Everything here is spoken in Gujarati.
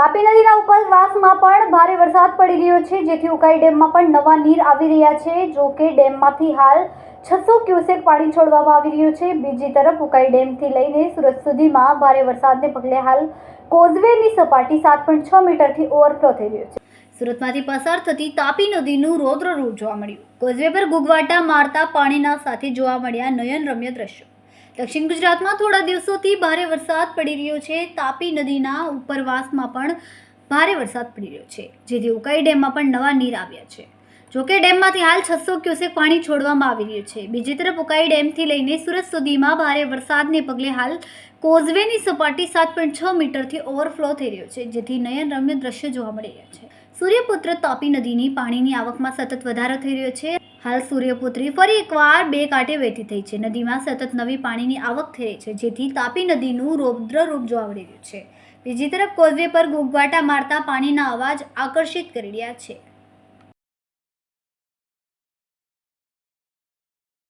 તાપી નદીના ઉપરવાસમાં પણ ભારે વરસાદ પડી રહ્યો છે. જેથી ઉકાઈ ડેમમાં પણ નવા નીર આવી રહ્યા છે. જો કે ડેમમાંથી હાલ છસો ક્યુસેક પાણી છોડવામાં આવી રહ્યું છે. બીજી તરફ ઉકાઈ ડેમથી લઈને સુરત સુધીમાં ભારે વરસાદને પગલે હાલ કોઝવેની સપાટી સાત પોઈન્ટ છ મીટરથી ઓવરફ્લો થઈ રહ્યો છે. સુરતમાંથી પસાર થતી તાપી નદીનું રૌદ્ર રૂપ જોવા મળ્યું. કોઝવે પર ગુગવાટા મારતા પાણીના સાથે જોવા મળ્યા નયનરમ્ય દ્રશ્યો. દક્ષિણ ગુજરાતમાં થોડા દિવસોથી ભારે વરસાદ પડી રહ્યો છે. તાપી નદીના ઉપરવાસમાં પણ ભારે વરસાદ પડી રહ્યો છે, જેથી ઉકાઈ ડેમમાં પણ નવા નીર આવ્યા છે. જોકે ડેમમાંથી હાલ છસો ક્યુસેક પાણી છોડવામાં આવી રહ્યું છે. બીજી તરફ ઉકાઈ ડેમથી લઈને સુરત સુધીમાં ભારે વરસાદને પગલે હાલ કોઝવેની સપાટી સાત પોઈન્ટ છ મીટરથી ઓવરફ્લો થઈ રહ્યો છે, જેથી નયનરમ્ય દ્રશ્ય જોવા મળી રહ્યા છે. સૂર્યપુત્ર તાપી નદીની પાણીની આવકમાં સતત વધારો થઈ રહ્યો છે. હાલ સૂર્યપુત્રી ફરી એકવાર બે કાંઠે વહેતી થઈ છે. નદીમાં સતત નવી પાણીની આવક થઈ રહી છે, જેથી તાપી નદીનું રૌદ્ર રૂપ જોવા મળી રહ્યું છે. બીજી તરફ કોઝવે પર ગુગવાટા મારતા પાણીના અવાજ આકર્ષિત કરી રહ્યા છે.